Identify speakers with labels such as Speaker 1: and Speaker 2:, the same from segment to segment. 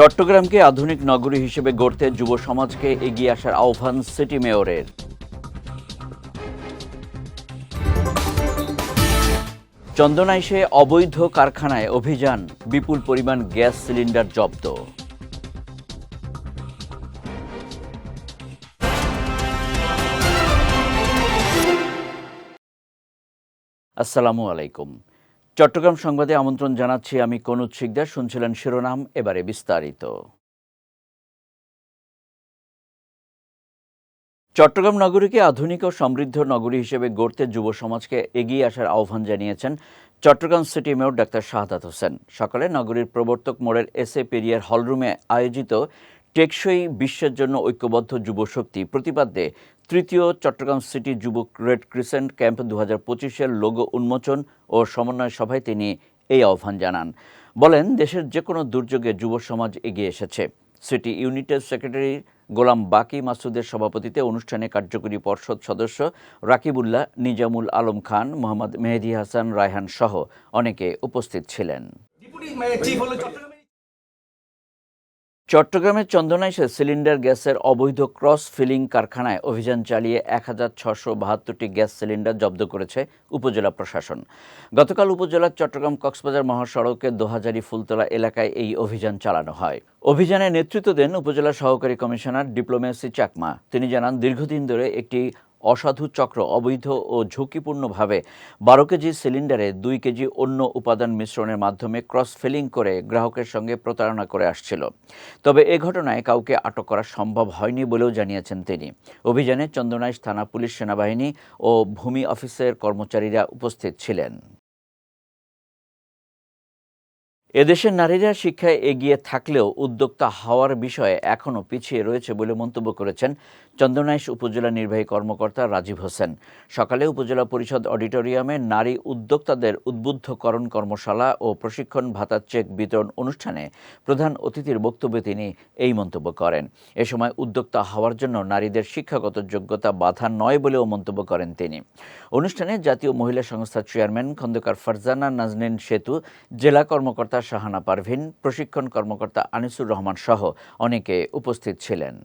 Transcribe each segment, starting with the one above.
Speaker 1: চট্টগ্রামকে আধুনিক নগরী হিসেবে গড়তে যুব সমাজকে এগিয়ে আসার আহ্বান সিটি মেয়রের। চন্দনাইশে অবৈধ কারখানায় অভিযান, বিপুল পরিমাণ গ্যাস সিলিন্ডার জব্দ। আসসালামু আলাইকুম। চট্টগ্রাম সংবাদে আমন্ত্রণ জানাচ্ছি আমি কনুজ শিকদার। শুনছিলেন শিরোনাম, এবারে বিস্তারিত। চট্টগ্রাম নগরীকে আধুনিক ও সমৃদ্ধ নগরী হিসেবে গড়তে যুব সমাজকে এগিয়ে আসার আহ্বান জানিয়েছেন Chattogram city mayor doctor Shahadat Hossain. সকালে নগরীর প্রবর্তক মোড়ের এস এ পেরিয়ার হলরুমে আয়োজিত টেকসই বিশ্বের জন্য ঐক্যবদ্ধ যুব শক্তি প্রতিপাদ্যে তৃতীয় চট্টগ্রাম সিটি যুবক রেড ক্রিসেন্ট ক্যাম্প দু হাজার পঁচিশের লোগো উন্মোচন ও সমন্বয় সভায় তিনি এই আহ্বান জানান। বলেন, দেশের যে কোনো দুর্যোগে যুব সমাজ এগিয়ে এসেছে। সিটি ইউনিটের সেক্রেটারি গোলাম বাকি মাসুদের সভাপতিতে অনুষ্ঠানে কার্যকরী পর্ষদ সদস্য রাকিবুল্লাহ, নিজামুল আলম খান, মোহাম্মদ মেহেদি হাসান, রায়হান সহ অনেকে উপস্থিত ছিলেন।
Speaker 2: চট্টগ্রামের
Speaker 1: চন্দনাইশে সিলিন্ডার গ্যাসের অবৈধ ক্রস ফিলিং কারখানায় অভিযান চালিয়ে এক হাজার ছশো বাহাত্তরটি গ্যাস সিলিন্ডার জব্দ করেছে উপজেলা প্রশাসন। গতকাল উপজেলার চট্টগ্রাম কক্সবাজার মহাসড়কের দোহাজারি ফুলতলা এলাকায় এই অভিযান চালানো হয়। অভিযানে নেতৃত্ব দেন উপজেলা সহকারী কমিশনার ডিপ্লোমেসি চাকমা। তিনি জানান, দীর্ঘদিন ধরে একটি অসাধু চক্র অবৈধ ও ঝুঁকিপূর্ণভাবে বারো কেজি সিলিন্ডারে দুই কেজি অন্য উপাদান মিশ্রণের মাধ্যমে ক্রস ফিলিং করে গ্রাহকের সঙ্গে প্রতারণা করে আসছিল। তবে এ ঘটনায় কাউকে আটক করা সম্ভব হয়নি বলেও জানিয়েছেন তিনি। অভিযানে চন্দনাইশ থানা পুলিশ সেনাবাহিনী ও ভূমি অফিসের কর্মচারীরা উপস্থিত ছিলেন। এদেশের নারীরা শিক্ষায় এগিয়ে থাকলেও উদ্যোক্তা হওয়ার বিষয়ে এখনও পিছিয়ে রয়েছে বলে মন্তব্য করেছেন চন্দনাইশ উপজেলা নির্বাহী কর্মকর্তা রাজীব হোসেন। সকালে উপজেলা পরিষদ অডিটোরিয়ামে নারী উদ্যোক্তাদের উদ্বুদ্ধকরণ কর্মশালা ও প্রশিক্ষণ ভাতার চেক বিতরণ অনুষ্ঠানে প্রধান অতিথির বক্তব্যে তিনি এই মন্তব্য করেন। এ সময় উদ্যোক্তা হওয়ার জন্য নারীদের শিক্ষাগত যোগ্যতা বাধা নয় বলেও মন্তব্য করেন তিনি। অনুষ্ঠানে জাতীয় মহিলা সংস্থার চেয়ারম্যান খন্দকার ফারজানা নাজনীন সেতু, জেলা কর্মকর্তা শাহানা পারভিন, প্রশিক্ষণ কর্মকর্তা আনিসুর রহমান সহ অনেকে উপস্থিত ছিলেন।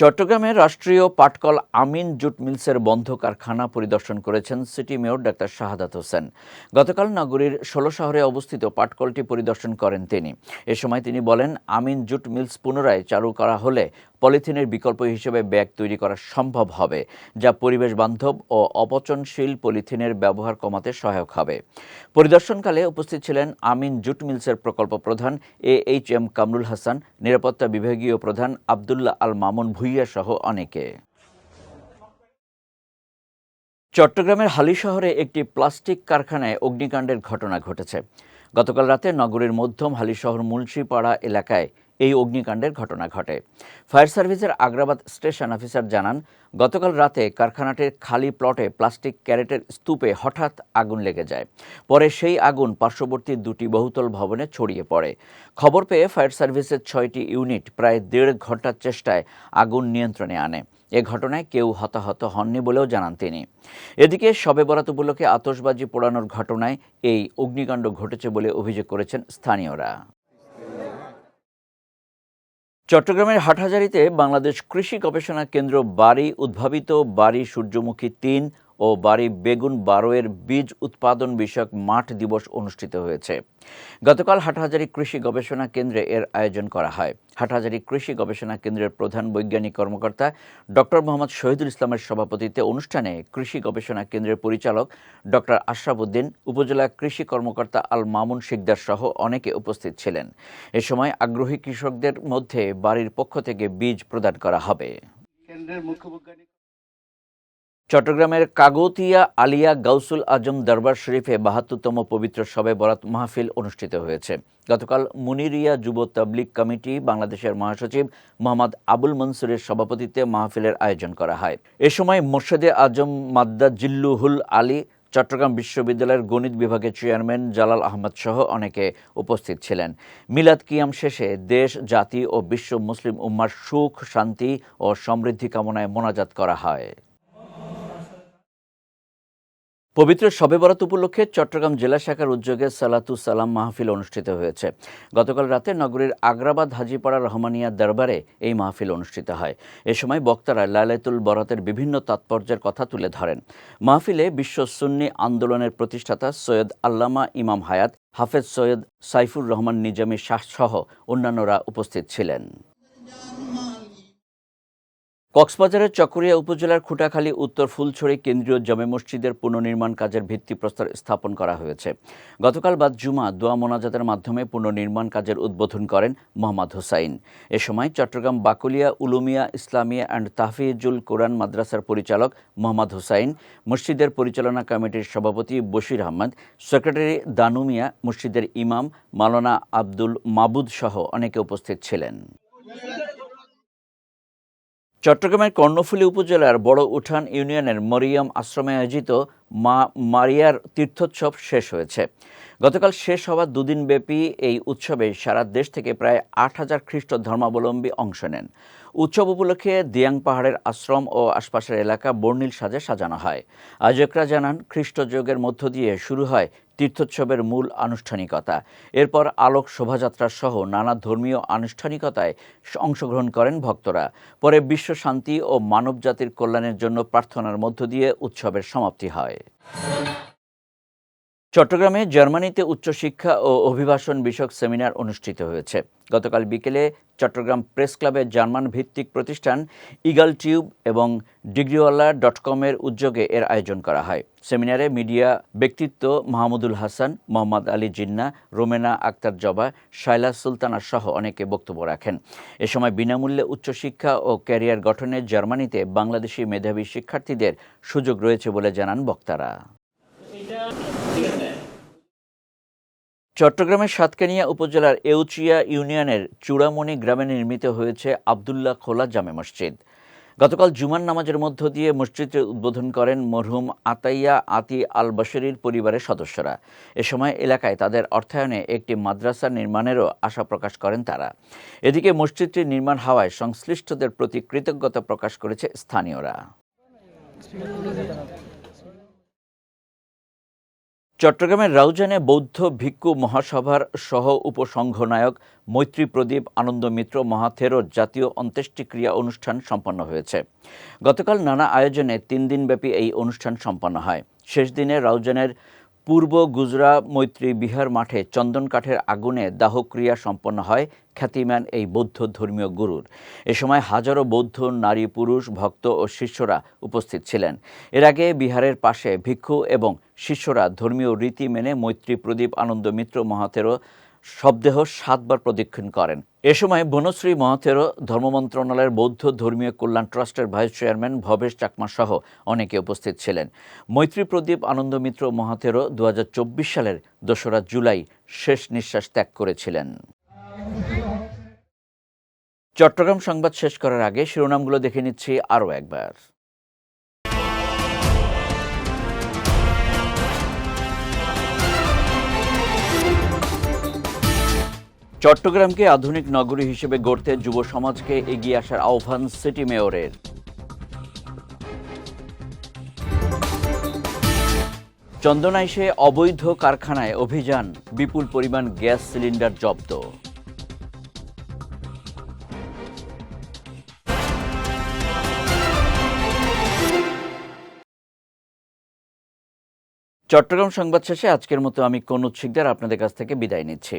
Speaker 1: চট্টগ্রামের রাষ্ট্রীয় পাটকল আমিন জুট মিলসের বন্ধ কারখানা পরিদর্শন করেছেন city mayor doctor Shahadat Hossain. গতকাল নগরীর ষোলো শহরে অবস্থিত পাটকলটি পরিদর্শন করেন তিনি। এ সময় তিনি বলেন, আমিন জুট মিলস পুনরায় চালু করা হলে পলিথিনের বিকল্প হিসেবে ব্যাগ তৈরি করা সম্ভব হবে, যা পরিবেশ বান্ধব ও অপচনশীল পলিথিনের ব্যবহার কমাতে সহায়ক হবে। পরিদর্শনকালে উপস্থিত ছিলেন আমিন জুট মিলসের প্রকল্প প্রধান A H M Kamrul Hasan, নিরাপত্তা বিভাগীয় প্রধান আবদুল্লাহ আল মামুন ভুইয়া সহ অনেকে। চট্টগ্রামের হালি শহরে একটি প্লাস্টিক কারখানায় অগ্নিকাণ্ডের ঘটনা ঘটেছে। গতকাল রাতে নগরীর মধ্যম হালি শহর মুন্সিপাড়া এলাকায় এই অগ্নিকাণ্ডের ঘটনা ঘটে। ফায়ার সার্ভিসের আগ্রাবাদ স্টেশন অফিসার জানান, গতকাল রাতে কারখানাটির খালি প্লটে প্লাস্টিক ক্যারেটের স্তূপে হঠাৎ আগুন লেগে যায়। পরে সেই আগুন পার্শ্ববর্তী দুটি বহুতল ভবনে ছড়িয়ে পড়ে। খবর পেয়ে ফায়ার সার্ভিসের ছয়টি ইউনিট প্রায় দেড় ঘণ্টার চেষ্টায় আগুন নিয়ন্ত্রণে আনে। এ ঘটনায় কেউ হতাহত হননি বলেও জানান তিনি। এদিকে শবে বরাত উপলক্ষে আতশবাজি পোড়ানোর ঘটনায় এই অগ্নিকাণ্ড ঘটেছে বলে অভিযোগ করেছেন স্থানীয়রা। চট্টগ্রামের হাটহাজারিতে বাংলাদেশ কৃষি গবেষণা কেন্দ্র বাড়ি উদ্ভাবিত, বাড়ি সূর্যমুখী তিন ও বাড়ি বেগুন বারোয়ের বীজ উৎপাদন বিষয়ক মাঠ দিবস অনুষ্ঠিত হয়েছে। গতকাল হাটহাজারি কৃষি গবেষণা কেন্দ্রে এর আয়োজন করা হয়। হাটহাজারি কৃষি গবেষণা কেন্দ্রের প্রধান বৈজ্ঞানিক কর্মকর্তা ডক্টর মোহাম্মদ শহীদুল ইসলামের সভাপতিত্বে অনুষ্ঠানে কৃষি গবেষণা কেন্দ্রের পরিচালক ডক্টর আশরাফ উদ্দিন উপজেলা কৃষি কর্মকর্তা আল মামুন শিকদার সহ অনেকে উপস্থিত ছিলেন। এ সময় আগ্রহী কৃষকদের মধ্যে বাড়ির পক্ষ থেকে বীজ প্রদান করা হবে।
Speaker 2: কেন্দ্রের মুখ্য বৈজ্ঞানিক
Speaker 1: চট্টগ্রামের কাগতিয়া আলিয়া গাউসুল আজম দরবার শরীফে বাহাত্তরতম পবিত্র শবে বরাত মাহফিল অনুষ্ঠিত হয়েছে। গতকাল মুনিরিয়া যুব তাবলিগ কমিটি বাংলাদেশের মহাসচিব মোহাম্মদ আবুল মনসুরের সভাপতিত্বে মাহফিলের আয়োজন করা হয়। এ সময় মোর্শেদে আজম মাদ্দা জিল্লুহুল আলী, চট্টগ্রাম বিশ্ববিদ্যালয়ের গণিত বিভাগের চেয়ারম্যান জালাল আহমদ সহ অনেকে উপস্থিত ছিলেন। মিলাদ কিয়াম শেষে দেশ, জাতি ও বিশ্ব মুসলিম উম্মার সুখ, শান্তি ও সমৃদ্ধি কামনায় মোনাজাত করা হয়। পবিত্র শবে বরাত উপলক্ষে চট্টগ্রাম জেলা শাখার উদ্যোগে সালাতু সালাম মাহফিল অনুষ্ঠিত হয়েছে। গতকাল রাতে নগরীর আগ্রাবাদ, হাজিপাড়া, রহমানিয়া দরবারে এই মাহফিল অনুষ্ঠিত হয়। এ সময় বক্তারা লালাতুল বরাতের বিভিন্ন তাৎপর্যের কথা তুলে ধরেন। মাহফিলে বিশ্ব সুন্নি আন্দোলনের প্রতিষ্ঠাতা সৈয়দ আল্লামা ইমাম হায়াত, হাফেজ সৈয়দ সাইফুর রহমান নিজামী শাহ সহ অন্যান্যরা উপস্থিত ছিলেন। কক্সবাজারের চকরিয়া উপজেলার খুঁটাখালী, উত্তর ফুলছড়ি কেন্দ্রীয় জামে মসজিদের পুনর্নির্মাণ কাজের ভিত্তিপ্রস্তর স্থাপন করা হয়েছে। গতকাল বাদ জুমা দোয়া মোনাজাতের মাধ্যমে পুনর্নির্মাণ কাজের উদ্বোধন করেন মোহাম্মদ হোসাইন। এ সময় চট্টগ্রাম বাকুলিয়া, উলুমিয়া, ইসলামিয়া অ্যান্ড তাহফিজুল কোরআন মাদ্রাসার পরিচালক মোহাম্মদ হোসাইন, মসজিদের পরিচালনা কমিটির সভাপতি বশির আহমদ, সেক্রেটারি দানুমিয়া, মসজিদের ইমাম মালানা আব্দুল মাবুদ সহ অনেকে উপস্থিত ছিলেন। চট্টগ্রামের কর্ণফুলী উপজেলার বড় উঠান ইউনিয়নের মরিয়াম আশ্রমে আয়োজিত মা মারিয়ার তীর্থোৎসব শেষ হয়েছে। গতকাল শেষ হওয়া দুদিনব্যাপী এই উৎসবে সারা দেশ থেকে প্রায় আট হাজার খ্রিস্ট ধর্মাবলম্বী অংশ নেন। উৎসব উপলক্ষে দিয়াং পাহাড়ের আশ্রম ও আশপাশের এলাকা বর্ণিল সাজে সাজানো হয়। আয়োজকরা জানান খ্রিস্টযোগের মধ্য দিয়ে শুরু হয় তীর্থোৎসবের মূল আনুষ্ঠানিকতা। এরপর আলোক শোভাযাত্রা সহ নানা ধর্মীয় আনুষ্ঠানিকতায় অংশগ্রহণ করেন ভক্তরা। পরে বিশ্ব শান্তি ও মানবজাতির কল্যাণের জন্য প্রার্থনার মধ্য দিয়ে উৎসবের সমাপ্তি হয়। চট্টগ্রামে জার্মানিতে উচ্চশিক্ষা ও অভিবাসন বিষয়ক সেমিনার অনুষ্ঠিত হয়েছে। গতকাল বিকেলে চট্টগ্রাম প্রেস ক্লাবের জার্মান ভিত্তিক প্রতিষ্ঠান ইগাল টিউব এবং ডিগ্রিওয়ালা ডট কমের উদ্যোগে এর আয়োজন করা হয়। সেমিনারে মিডিয়া ব্যক্তিত্ব মাহমুদুল হাসান, মোহাম্মদ আলী জিন্না, রোমেনা আক্তার জবা শাইলা সুলতানা সহ অনেকে বক্তব্য রাখেন। এ সময় বিনামূল্যে উচ্চশিক্ষা ও ক্যারিয়ার গঠনে জার্মানিতে বাংলাদেশি মেধাবী শিক্ষার্থীদের সুযোগ রয়েছে বলে জানান বক্তারা। চট্টগ্রামের সাতকানিয়া উপজেলার এউচিয়া ইউনিয়নের চূড়ামণি গ্রামে নির্মিত হয়েছে আবদুল্লাহ খোলা জামে মসজিদ। গতকাল জুমার নামাজের মধ্য দিয়ে মসজিদটি উদ্বোধন করেন মরহুম আতাইয়া আতি আল বশরির পরিবারের সদস্যরা। এ সময় এলাকায় তাদের অর্থায়নে একটি মাদ্রাসা নির্মাণেরও আশা প্রকাশ করেন তারা। এদিকে মসজিদটি নির্মাণ হওয়ায় সংশ্লিষ্টদের প্রতি কৃতজ্ঞতা প্রকাশ করেছে স্থানীয়রা। চট্টগ্রামের রাউজানে বৌদ্ধ ভিক্ষু মহাসভার সহ উপসংঘনায়ক মৈত্রী প্রদীপ আনন্দ মিত্র মহাথেরোর জাতীয় অন্ত্যেষ্টিক্রিয়া অনুষ্ঠান সম্পন্ন হয়েছে। গতকাল নানা আয়োজনে তিন দিনব্যাপী এই অনুষ্ঠান সম্পন্ন হয়। শেষ দিনে রাউজানের পূর্ব গুজরা মৈত্রী বিহার মাঠে চন্দন কাঠের আগুনে দাহক্রিয়া সম্পন্ন হয় খ্যাতিমান এই বৌদ্ধ ধর্মীয় গুরুর। এ সময় হাজারো বৌদ্ধ, নারী, পুরুষ, ভক্ত ও শিষ্যরা উপস্থিত ছিলেন। এর আগে বিহারের পাশে ভিক্ষু এবং শিষ্যরা ধর্মীয় রীতি মেনে মৈত্রী প্রদীপ আনন্দ মিত্র মহাতেরো শবদেহ সাতবার প্রদক্ষিণ করেন। এ সময় বনশ্রী মহাতেরো ধর্ম মন্ত্রণালয়ের বৌদ্ধ ধর্মীয় কল্যাণ ট্রাস্টের ভাইস চেয়ারম্যান ভবেশ চাকমা সহ অনেকে উপস্থিত ছিলেন। মৈত্রী প্রদীপ আনন্দ মিত্র মহাতেরো দু হাজার চব্বিশ সালের দোসরা জুলাই শেষ নিঃশ্বাস ত্যাগ করেছিলেন। চট্টগ্রাম সংবাদ শেষ করার আগে শিরোনামগুলো দেখে নিচ্ছি আরও একবার। চট্টগ্রামকে আধুনিক নগরী হিসেবে গড়তে যুব সমাজকে এগিয়ে আসার আহ্বান সিটি মেয়রের। চন্দনাইশে অবৈধ কারখানায় অভিযান, বিপুল পরিমাণ গ্যাস সিলিন্ডার জব্দ। চট্টগ্রাম সংবাদ শেষে আজকের মতো আমি কোন শিকদার আপনাদের কাছ থেকে বিদায় নিচ্ছি।